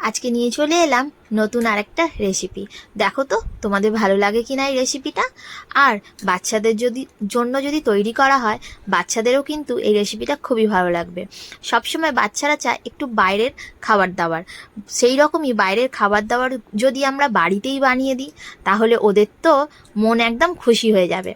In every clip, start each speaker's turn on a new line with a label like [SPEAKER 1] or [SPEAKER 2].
[SPEAKER 1] আজকে নিয়ে চলে এলাম নতুন আরেকটা রেসিপি দেখো তো, তোমাদের ভালো লাগে কি না এই রেসিপিটা আর বাচ্চাদের যদি, জন্য যদি তৈরি করা হয়, বাচ্চাদেরও কিন্তু এই রেসিপিটা খুবই ভালো লাগবে। সবসময় বাচ্চারা চায় একটু বাইরের খাবার দাবার। সেই রকমই বাইরের খাবার দাবার যদি আমরা বাড়িতেই বানিয়ে দিই, তাহলে ওদের তো মন একদম খুশি হয়ে যাবে।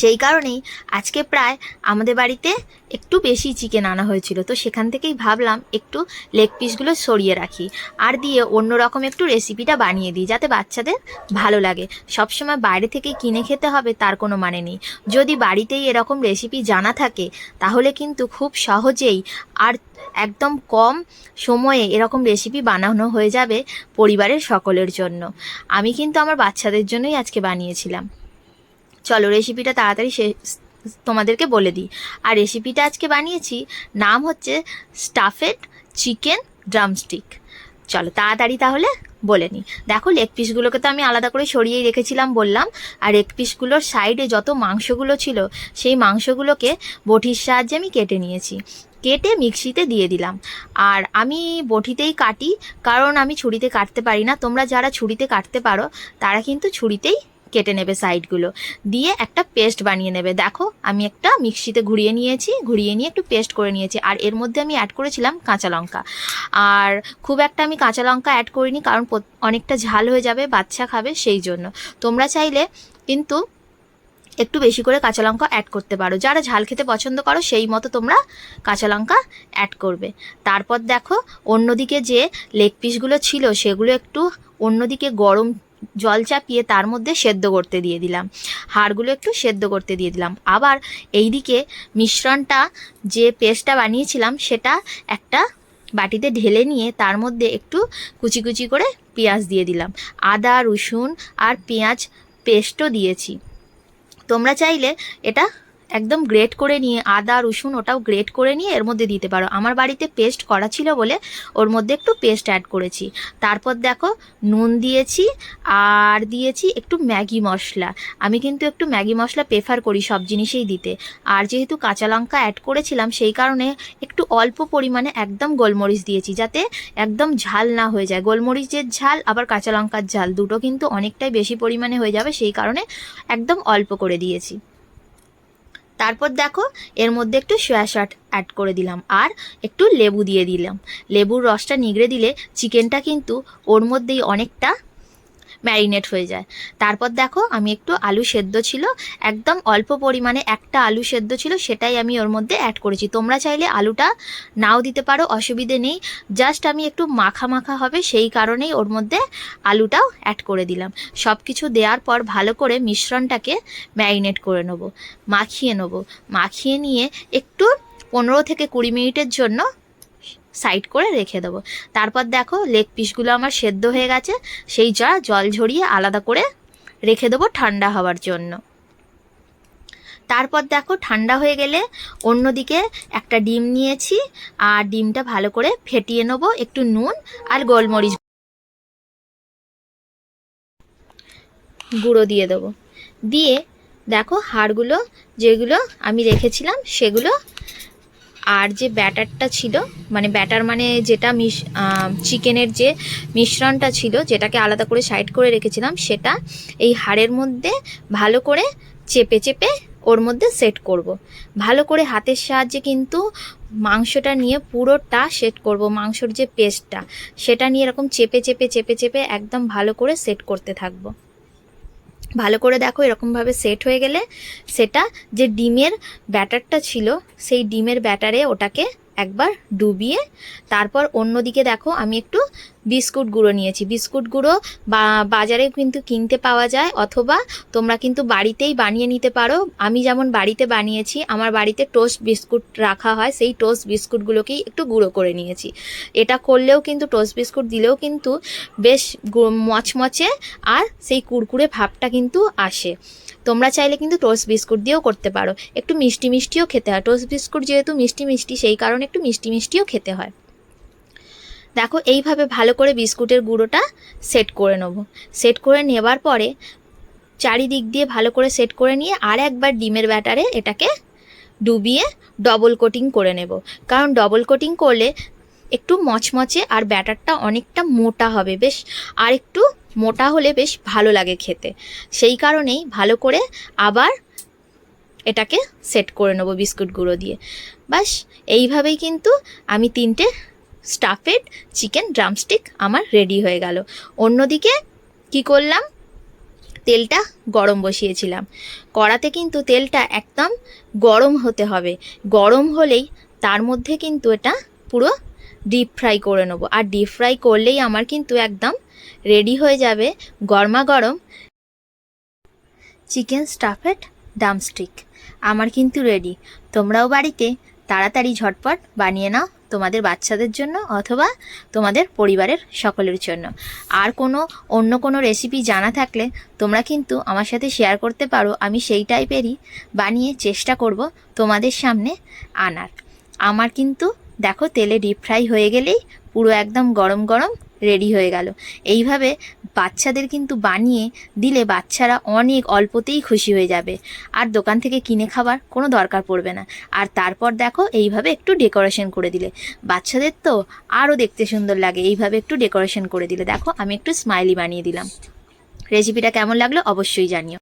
[SPEAKER 1] সেই কারণেই আজকে প্রায় আমাদের বাড়িতে একটু বেশি চিকেন আনা হয়েছিল। তো সেখান থেকেই ভাবলাম একটু লেগ পিসগুলো সরিয়ে রাখি আর দিয়ে অন্য রকম একটু রেসিপিটা বানিয়ে দিই যাতে বাচ্চাদের ভালো লাগে। সবসময় বাইরে থেকে কিনে খেতে হবে তার কোনো মানে নেই। যদি বাড়িতেই এরকম রেসিপি জানা থাকে, তাহলে কিন্তু খুব সহজেই আর একদম কম সময়ে এরকম রেসিপি বানানো হয়ে যাবে পরিবারের সকলের জন্য। আমি কিন্তু আমার বাচ্চাদের জন্যই আজকে বানিয়েছিলাম। চলো রেসিপিটা তাড়াতাড়ি শেষ তোমাদেরকে বলে দিই। আর রেসিপিটা আজকে বানিয়েছি, নাম হচ্ছে স্টাফেড চিকেন ড্রামস্টিক চলো তাড়াতাড়ি তাহলে বলে নিই। দেখো লেগ পিসগুলোকে তো আমি আলাদা করে সরিয়েই রেখেছিলাম, বললাম। আর লেগ পিসগুলোর সাইডে যত মাংসগুলো ছিল, সেই মাংসগুলোকে বটির সাহায্যে আমি কেটে নিয়েছি। কেটে মিক্সিতে দিয়ে দিলাম। আর আমি বটিতেই কাটি, কারণ আমি ছুরিতে কাটতে পারি না। তোমরা যারা ছুরিতে কাটতে পারো, তারা কিন্তু ছুরিতেই কেটে নেবে সাইডগুলো। দিয়ে একটা পেস্ট বানিয়ে নেবে। দেখো, আমি একটা মিক্সিতে ঘুরিয়ে নিয়েছি, ঘুরিয়ে নিয়ে একটু পেস্ট করে নিয়েছি। আর এর মধ্যে আমি অ্যাড করেছিলাম কাঁচা লঙ্কা। আর খুব একটা আমি কাঁচা লঙ্কা অ্যাড করিনি, কারণ অনেকটা ঝাল হয়ে যাবে, বাচ্চা খাবে সেই জন্য। তোমরা চাইলে কিন্তু একটু বেশি করে কাঁচা লঙ্কা অ্যাড করতে পারো। যারা ঝাল খেতে পছন্দ করো, সেই মতো তোমরা কাঁচা লঙ্কা অ্যাড করবে। তারপর দেখো, অন্যদিকে যে লেগ পিসগুলো ছিল, সেগুলো একটু অন্যদিকে গরম জল চাপিয়ে তার মধ্যে সেদ্ধ করতে দিয়ে দিলাম। হাড়গুলো একটু সেদ্ধ করতে দিয়ে দিলাম। আবার এইদিকে মিশ্রণটা যে পেস্টটা বানিয়েছিলাম, সেটা একটা বাটিতে ঢেলে নিয়ে তার মধ্যে একটু কুচি কুচি করে পেঁয়াজ দিয়ে দিলাম। আদা, রসুন আর পেঁয়াজ পেস্টও দিয়েছি। তোমরা চাইলে এটা একদম গ্রেট করে নিয়ে, আদা, রসুন ওটাও গ্রেট করে নিয়ে এর মধ্যে দিতে পারো। আমার বাড়িতে পেস্ট করা ছিল বলে ওর মধ্যে একটু পেস্ট অ্যাড করেছি। তারপর দেখো, নুন দিয়েছি, আর দিয়েছি একটু ম্যাগি মশলা। আমি কিন্তু একটু ম্যাগি মশলা প্রেফার করি সব জিনিসেই দিতে। আর যেহেতু কাঁচা লঙ্কা অ্যাড করেছিলাম, সেই কারণে একটু অল্প পরিমাণে একদম গোলমরিচ দিয়েছি, যাতে একদম ঝাল না হয়ে যায়। গোলমরিচের ঝাল, আবার কাঁচা লঙ্কার ঝাল দুটো কিন্তু অনেকটাই বেশি পরিমাণে হয়ে যাবে, সেই কারণে একদম অল্প করে দিয়েছি। তারপর দেখো, এর মধ্যে একটু সয়া সট অ্যাড করে দিলাম আর একটু লেবু দিয়ে দিলাম। লেবুর রসটা নিগড়ে দিলে চিকেনটা কিন্তু ওর মধ্যেই অনেকটা ম্যারিনেট হয়ে যায়। তারপর দেখো আমি একটু আলু সেদ্ধ ছিল, একদম অল্প পরিমাণে একটা আলু সেদ্ধ ছিল, সেটাই আমি ওর মধ্যে অ্যাড করেছি। তোমরা চাইলে আলুটা নাও দিতে পারো, অসুবিধে নেই। জাস্ট আমি একটু মাখা মাখা হবে, সেই কারণেই ওর মধ্যে আলুটাও অ্যাড করে দিলাম। সব কিছু দেওয়ার পর ভালো করে মিশ্রণটাকে ম্যারিনেট করে নেব, মাখিয়ে নেব। মাখিয়ে নিয়ে একটু পনেরো থেকে কুড়ি মিনিটের জন্য সাইড করে রেখে দেবো। তারপর দেখো লেগ পিসগুলো আমার সেদ্ধ হয়ে গেছে, সেই যা জল ঝরিয়ে আলাদা করে রেখে দেবো ঠান্ডা হওয়ার জন্য। তারপর দেখো ঠান্ডা হয়ে গেলে অন্যদিকে একটা ডিম নিয়েছি, আর ডিমটা ভালো করে ফেটিয়ে নেব, একটু নুন আর গোলমরিচ গুঁড়ো দিয়ে দেবো। দিয়ে দেখো হাড়গুলো যেগুলো আমি রেখেছিলাম সেগুলো আর যে ব্যাটারটা ছিল মানে ব্যাটার মানে যেটা মিশ চিকেনের যে মিশ্রণটা ছিল, যেটাকে আলাদা করে সাইড করে রেখেছিলাম, সেটা এই হাড়ের মধ্যে ভালো করে চেপে চেপে ওর মধ্যে সেট করব। ভালো করে হাতের সাহায্যে কিন্তু মাংসটা নিয়ে পুরোটা সেট করব, মাংসর যে পেস্টটা, সেটা নিয়ে এরকম চেপে চেপে চেপে চেপে একদম ভালো করে সেট করতে থাকব ভালো করে দেখো এরকমভাবে সেট হয়ে গেলে সেটা যে ডিমের ব্যাটারটা ছিল, সেই ডিমের ব্যাটারে ওটাকে একবার ডুবিয়ে তারপর অন্যদিকে দেখো আমি একটু বিস্কুট গুঁড়ো নিয়েছি। বিস্কুট গুঁড়ো বা, বাজারে কিন্তু কিনতে পাওয়া যায় অথবা তোমরা কিন্তু বাড়িতেই বানিয়ে নিতে পারো। আমি যেমন বাড়িতে বানিয়েছি, আমার বাড়িতে টোস্ট বিস্কুট রাখা হয়, সেই টোস্ট বিস্কুটগুলোকেই একটু গুঁড়ো করে নিয়েছি। এটা করলেও কিন্তু, টোস্ট বিস্কুট দিলেও কিন্তু বেশ মচমচে আর সেই কুরকুরে ভাবটা কিন্তু আসে। তোমরা চাইলে কিন্তু টোস্ট বিস্কুট দিয়েও করতে পারো। একটু মিষ্টি মিষ্টিও খেতে হয়। টোস্ট বিস্কুট যেহেতু মিষ্টি মিষ্টি, সেই কারণে একটু মিষ্টি মিষ্টিও খেতে হয়। দেখো, এইভাবে ভালো করে বিস্কুটের গুঁড়োটা সেট করে নেব। সেট করে নেবার পরে চারিদিক দিয়ে ভালো করে সেট করে নিয়ে আর একবার ডিমের ব্যাটারে এটাকে ডুবিয়ে ডবল কোটিং করে নেব। কারণ ডবল কোটিং করলে একটু মচমচে আর ব্যাটারটা অনেকটা মোটা হবে, বেশ আর একটু মোটা হলে বেশ ভালো লাগে খেতে। সেই কারণেই ভালো করে আবার এটাকে সেট করে নেব বিস্কুট গুঁড়ো দিয়ে। বাস, এইভাবেই কিন্তু আমি তিনটে স্টাফেড চিকেন ড্রামস্টিক আমার রেডি হয়ে গেল। অন্যদিকে কি করলাম? তেলটা গরম বসিয়েছিলাম। কড়াতে কিন্তু তেলটা একদম গরম হতে হবে। গরম হলেই তার মধ্যে কিন্তু এটা পুরো ডিপ ফ্রাই করে নেব। আর ডিপ ফ্রাই করলেই আমার কিন্তু একদম রেডি হয়ে যাবে গরমা গরম চিকেন স্টাফেড ডামস্টিক আমার কিন্তু রেডি তোমরাও বাড়িতে তাড়াতাড়ি ঝটপট বানিয়ে নাও। তোমাদের বাচ্চাদের জন্য অথবা তোমাদের পরিবারের সকলের জন্য। আর কোনো, অন্য কোনো রেসিপি জানা থাকলে তোমরা কিন্তু আমার সাথে শেয়ার করতে পারো। আমি সেই টাইপেরই বানিয়ে চেষ্টা করব তোমাদের সামনে আনার। আমার কিন্তু, দেখো তেলে ডিপ ফ্রাই হয়ে গেলেই পুরো একদম গরম গরম রেডি হয়ে গেল। এইভাবে বাচ্চাদের কিন্তু বানিয়ে দিলে বাচ্চারা অনেক অল্পতেই খুশি হয়ে যাবে। আর দোকান থেকে কিনে খাবার কোনো দরকার পড়বে না। আর তারপর দেখো এইভাবে একটু ডেকোরেশন করে দিলে। বাচ্চাদের তো আরও দেখতে সুন্দর লাগে, এইভাবে একটু ডেকোরেশন করে দিলে। দেখো আমি একটু স্মাইলি বানিয়ে দিলাম। রেসিপিটা কেমন লাগল অবশ্যই জানিও।